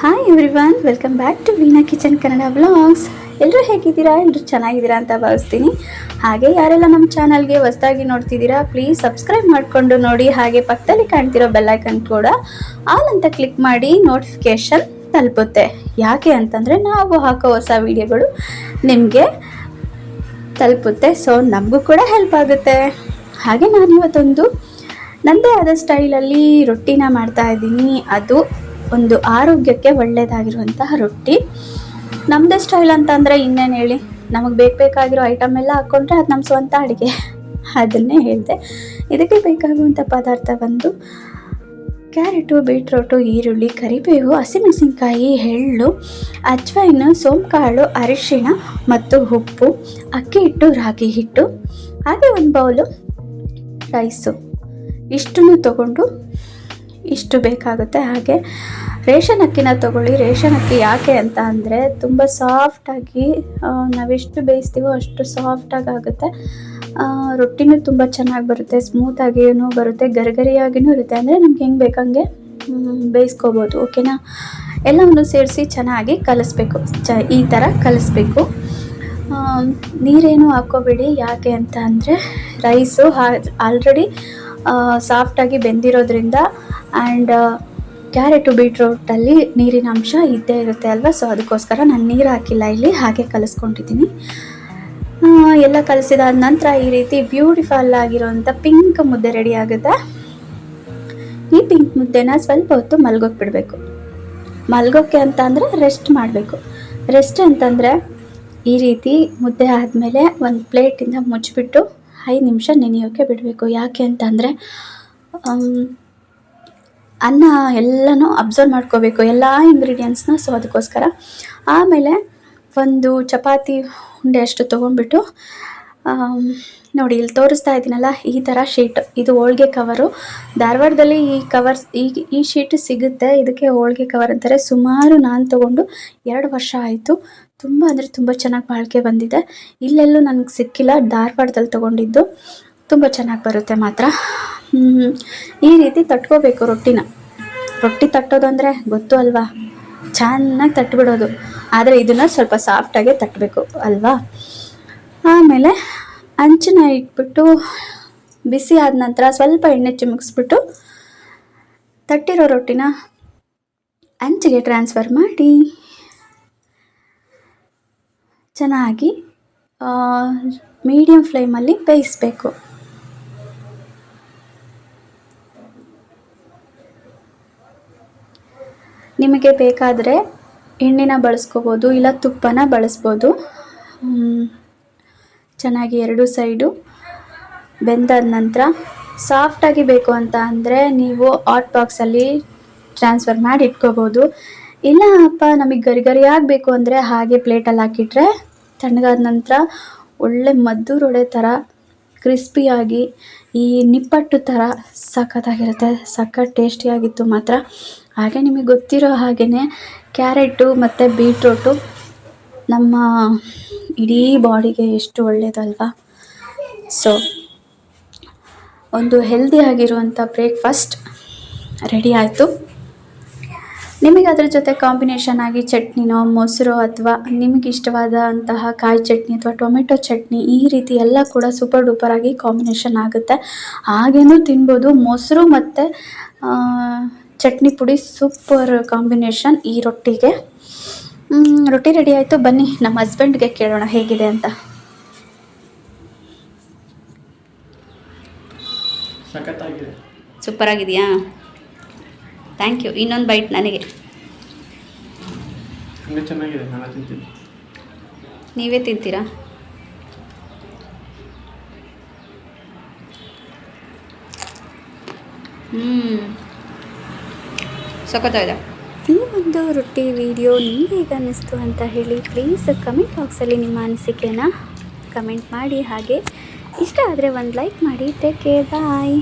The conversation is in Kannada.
Hi everyone welcome back to Veena kitchen Kannada blogs ಎಲ್ಲರೂ ಹೇಗಿದ್ದೀರಾ? ಎಲ್ಲರೂ ಚೆನ್ನಾಗಿದ್ದೀರಾ ಅಂತ ಭಾವಿಸ್ತೀನಿ. ಹಾಗೆ ಯಾರೆಲ್ಲ ನಮ್ಮ ಚಾನಲ್ಗೆ ಹೊಸದಾಗಿ ನೋಡ್ತಿದ್ದೀರಾ ಪ್ಲೀಸ್ ಸಬ್ಸ್ಕ್ರೈಬ್ ಮಾಡಿಕೊಂಡು ನೋಡಿ. ಹಾಗೆ ಪಕ್ಕದಲ್ಲಿ ಕಾಣ್ತಿರೋ ಬೆಲ್ಲೈಕನ್ ಕೂಡ ಆಲ್ ಅಂತ ಕ್ಲಿಕ್ ಮಾಡಿ ನೋಟಿಫಿಕೇಷನ್ ತಲುಪುತ್ತೆ. ಯಾಕೆ ಅಂತಂದರೆ ನಾವು ಹಾಕೋ ಹೊಸ ವಿಡಿಯೋಗಳು ನಿಮಗೆ ತಲುಪುತ್ತೆ ಸೊ ನಮಗೂ ಕೂಡ ಹೆಲ್ಪ್ ಆಗುತ್ತೆ. ಹಾಗೆ ನಾನು ಇವತ್ತೊಂದು ನನ್ನದೇ ಆದ ಸ್ಟೈಲಲ್ಲಿ ರೊಟ್ಟಿನ ಮಾಡ್ತಾ ಇದ್ದೀನಿ. ಅದು ಒಂದು ಆರೋಗ್ಯಕ್ಕೆ ಒಳ್ಳೆಯದಾಗಿರುವಂತಹ ರೊಟ್ಟಿ. ನಮ್ಮದೇ ಸ್ಟೈಲ್ ಅಂತಂದರೆ ಇನ್ನೇನು ಹೇಳಿ? ನಮಗೆ ಬೇಕು ಬೇಕಾಗಿರೋ ಐಟಮ್ ಎಲ್ಲ ಹಾಕ್ಕೊಂಡ್ರೆ ಅದು ನಮ್ಮ ಸ್ವಂತ ಅಡುಗೆ. ಅದನ್ನೇ ಹೇಳಿದೆ. ಇದಕ್ಕೆ ಬೇಕಾಗುವಂಥ ಪದಾರ್ಥ ಬಂದು ಕ್ಯಾರೆಟು, ಬೀಟ್ರೋಟು, ಈರುಳ್ಳಿ, ಕರಿಬೇವು, ಹಸಿಮೆಣಸಿನ್ಕಾಯಿ, ಎಳ್ಳು ಅಜ್ವೈನು ಸೋಂಕಾಳು, ಅರಿಶಿಣ ಮತ್ತು ಉಪ್ಪು, ಅಕ್ಕಿ ಹಿಟ್ಟು, ರಾಗಿ ಹಿಟ್ಟು, ಹಾಗೆ ಒಂದು ಬೌಲು ರೈಸು ಇಷ್ಟನ್ನು ತಗೊಂಡು ಇಷ್ಟು ಬೇಕಾಗುತ್ತೆ. ಹಾಗೆ ರೇಷನ್ ಅಕ್ಕಿನ ತೊಗೊಳ್ಳಿ. ರೇಷನ್ ಅಕ್ಕಿ ಯಾಕೆ ಅಂತ ಅಂದರೆ ತುಂಬ ಸಾಫ್ಟಾಗಿ ನಾವೆಷ್ಟು ಬೇಯಿಸ್ತೀವೋ ಅಷ್ಟು ಸಾಫ್ಟಾಗಿ ಆಗುತ್ತೆ. ರೊಟ್ಟಿನೂ ತುಂಬ ಚೆನ್ನಾಗಿ ಬರುತ್ತೆ. ಸ್ಮೂತಾಗಿಯೂ ಬರುತ್ತೆ. ಗರಿಗರಿಯಾಗಿಯೂ ಇರುತ್ತೆ. ಅಂದರೆ ನಮ್ಗೆ ಹೆಂಗೆ ಬೇಕಂಗೆ ಬೇಯಿಸ್ಕೋಬೋದು. ಓಕೆನಾ ಎಲ್ಲವನ್ನು ಸೇರಿಸಿ ಚೆನ್ನಾಗಿ ಕಲಿಸ್ಬೇಕು. ಚ, ಈ ಥರ ಕಲಿಸ್ಬೇಕು. ನೀರೇನು ಹಾಕೋಬೇಡಿ ಯಾಕೆ ಅಂತ ಅಂದರೆ ರೈಸು ಆಲ್ರೆಡಿ ಸಾಫ್ಟಾಗಿ ಬೆಂದಿರೋದ್ರಿಂದ ಆ್ಯಂಡ್ ಕ್ಯಾರೆಟು ಬೀಟ್ರೋಟಲ್ಲಿ ನೀರಿನ ಅಂಶ ಇದ್ದೇ ಇರುತ್ತೆ ಅಲ್ವಾ? ಸೊ ಅದಕ್ಕೋಸ್ಕರ ನಾನು ನೀರು ಹಾಕಿಲ್ಲ ಇಲ್ಲಿ. ಹಾಗೆ ಕಲಿಸ್ಕೊಂಡಿದ್ದೀನಿ. ಎಲ್ಲ ಕಲಿಸಿದಾದ ನಂತರ ಈ ರೀತಿ ಬ್ಯೂಟಿಫುಲ್ ಆಗಿರೋಂಥ ಪಿಂಕ್ ಮುದ್ದೆ ರೆಡಿ ಆಗುತ್ತೆ. ಈ ಪಿಂಕ್ ಮುದ್ದೆನ ಸ್ವಲ್ಪ ಹೊತ್ತು ಮಲ್ಗೋಕೆ ಬಿಡಬೇಕು ಮಲ್ಗೋಕ್ಕೆ ಅಂತ ಅಂದರೆ ರೆಸ್ಟ್ ಮಾಡಬೇಕು. ರೆಸ್ಟ್ ಅಂತಂದರೆ ಈ ರೀತಿ ಮುದ್ದೆ ಆದಮೇಲೆ ಒಂದು ಪ್ಲೇಟಿಂದ ಮುಚ್ಚಿಬಿಟ್ಟು ಐದು ನಿಮಿಷ ನೆನೆಯೋಕ್ಕೆ ಬಿಡಬೇಕು. ಯಾಕೆ ಅಂತಂದರೆ ಅನ್ನ ಎಲ್ಲನೂ ಅಬ್ಸರ್ವ್ ಮಾಡ್ಕೋಬೇಕು, ಎಲ್ಲ ಇಂಗ್ರೀಡಿಯೆಂಟ್ಸ್ನ ಸೊ ಅದಕ್ಕೋಸ್ಕರ ಆಮೇಲೆ ಒಂದು ಚಪಾತಿ ಉಂಡೆ ಅಷ್ಟು ತೊಗೊಂಡ್ಬಿಟ್ಟು ನೋಡಿ ಇಲ್ಲಿ ತೋರಿಸ್ತಾ ಇದ್ದೀನಲ್ಲ ಈ ಥರ ಶೀಟ್ ಇದು ಹೋಳ್ಗೆ ಕವರು ಧಾರವಾಡದಲ್ಲಿ ಈ ಕವರ್ಸ್ ಈ ಈ ಶೀಟ್ ಸಿಗುತ್ತೆ. ಇದಕ್ಕೆ ಹೋಳ್ಗೆ ಕವರ್ ಅಂತಾರೆ. ಸುಮಾರು ನಾನು ತೊಗೊಂಡು ಎರಡು ವರ್ಷ ಆಯಿತು. ತುಂಬ ಅಂದರೆ ತುಂಬ ಚೆನ್ನಾಗಿ ಬಾಳಿಕೆ ಬಂದಿದೆ. ಇಲ್ಲೆಲ್ಲೂ ನನಗೆ ಸಿಕ್ಕಿಲ್ಲ. ಧಾರವಾಡದಲ್ಲಿ ತೊಗೊಂಡಿದ್ದು. ತುಂಬ ಚೆನ್ನಾಗಿ ಬರುತ್ತೆ ಮಾತ್ರ. ಈ ರೀತಿ ತಟ್ಕೋಬೇಕು ರೊಟ್ಟಿನ. ರೊಟ್ಟಿ ತಟ್ಟೋದಂದರೆ ಗೊತ್ತು ಅಲ್ವಾ? ಚೆನ್ನಾಗಿ ತಟ್ಬಿಡೋದು. ಆದರೆ ಇದನ್ನು ಸ್ವಲ್ಪ ಸಾಫ್ಟಾಗೆ ತಟ್ಟಬೇಕು ಅಲ್ವಾ? ಆಮೇಲೆ ಅಂಚನ್ನ ಇಟ್ಬಿಟ್ಟು ಬಿಸಿ ಆದ ನಂತರ ಸ್ವಲ್ಪ ಎಣ್ಣೆ ಚಿಮುಕ್ಸ್ಬಿಟ್ಟು ತಟ್ಟಿರೋ ರೊಟ್ಟಿನ ಅಂಚಿಗೆ ಟ್ರಾನ್ಸ್ಫರ್ ಮಾಡಿ ಚೆನ್ನಾಗಿ ಮೀಡಿಯಮ್ ಫ್ಲೇಮಲ್ಲಿ ಬೇಯಿಸಬೇಕು. ನಿಮಗೆ ಬೇಕಾದರೆ ಎಣ್ಣೆನ ಬಳಸ್ಕೋಬೋದು, ಇಲ್ಲ ತುಪ್ಪನ ಬಳಸ್ಬೋದು. ಚೆನ್ನಾಗಿ ಎರಡು ಸೈಡು ಬೆಂದಾದ ನಂತರ ಸಾಫ್ಟಾಗಿ ಬೇಕು ಅಂತ ಅಂದರೆ ನೀವು ಹಾಟ್ ಬಾಕ್ಸಲ್ಲಿ ಟ್ರಾನ್ಸ್ಫರ್ ಮಾಡಿ ಇಟ್ಕೋಬೋದು ಇಲ್ಲ ಅಪ್ಪ, ನಮಗೆ ಗರಿ ಗರಿಯಾಗಿ ಅಂದರೆ ಹಾಗೆ ಪ್ಲೇಟಲ್ಲಿ ಹಾಕಿಟ್ರೆ ತಣ್ಣಗಾದ ನಂತರ ಒಳ್ಳೆ ಮದ್ದೂರೊಡೆ ಥರ ಕ್ರಿಸ್ಪಿಯಾಗಿ ಈ ನಿಪ್ಪಟ್ಟು ಥರ ಸಖತ್ತಾಗಿರುತ್ತೆ, ಸಖತ್ ಟೇಸ್ಟಿಯಾಗಿತ್ತು ಮಾತ್ರ ಹಾಗೆ ನಿಮಗೆ ಗೊತ್ತಿರೋ ಹಾಗೆಯೇ ಕ್ಯಾರೆಟು ಮತ್ತು ಬೀಟ್ರೋಟು ನಮ್ಮ ಇಡೀ ಬಾಡಿಗೆ ಎಷ್ಟು ಒಳ್ಳೆಯದಲ್ವಾ? ಸೊ ಒಂದು ಹೆಲ್ದಿ ಆಗಿರುವಂಥ ಬ್ರೇಕ್ಫಾಸ್ಟ್ ರೆಡಿ ಆಯಿತು. ನಿಮಗೆ ಅದ್ರ ಜೊತೆ ಕಾಂಬಿನೇಷನ್ ಆಗಿ ಚಟ್ನಿನೋ, ಮೊಸರು ಅಥವಾ ನಿಮಗೆ ಇಷ್ಟವಾದಂತಹ ಕಾಯಿ ಚಟ್ನಿ ಅಥವಾ ಟೊಮೆಟೊ ಚಟ್ನಿ ಈ ರೀತಿ ಎಲ್ಲ ಕೂಡ ಸೂಪರ್ ಡೂಪರ್ ಆಗಿ ಕಾಂಬಿನೇಷನ್ ಆಗುತ್ತೆ. ಹಾಗೇನೂ ತಿನ್ಬೋದು, ಮೊಸರು ಮತ್ತು ಚಟ್ನಿ ಪುಡಿ ಸೂಪರ್ ಕಾಂಬಿನೇಷನ್ ಈ ರೊಟ್ಟಿಗೆ. ರೊಟ್ಟಿ ರೆಡಿ ಆಯಿತು. ಬನ್ನಿ ನಮ್ಮ ಹಸ್ಬೆಂಡ್ಗೆ ಕೇಳೋಣ ಹೇಗಿದೆ ಅಂತ. ಸೂಪರ್ ಆಗಿದೆಯಾ? ಥ್ಯಾಂಕ್ ಯು ಇನ್ನೊಂದು ಬೈಟ್ ನನಗೆ. ಹಂಗೆ ಚೆನ್ನಾಗಿದೆ ನಾನು ತಿಂತೀನಿ. ನೀವೇ ತಿಂತೀರಾ? ಹ್ಞೂ ಸಖತ್ತಾಗಿದೆ. ಈ ಒಂದು ರೊಟ್ಟಿ ವಿಡಿಯೋ ನಿಮಗೆ ಹೇಗೆ ಅನ್ನಿಸ್ತು ಅಂತ ಹೇಳಿ ಪ್ಲೀಸ್ ಕಮೆಂಟ್ ಬಾಕ್ಸಲ್ಲಿ ನಿಮ್ಮ ಅನಿಸಿಕೆನ ಕಮೆಂಟ್ ಮಾಡಿ. ಹಾಗೆ ಇಷ್ಟ ಆದರೆ ಒಂದು ಲೈಕ್ ಮಾಡಿ. Take care bye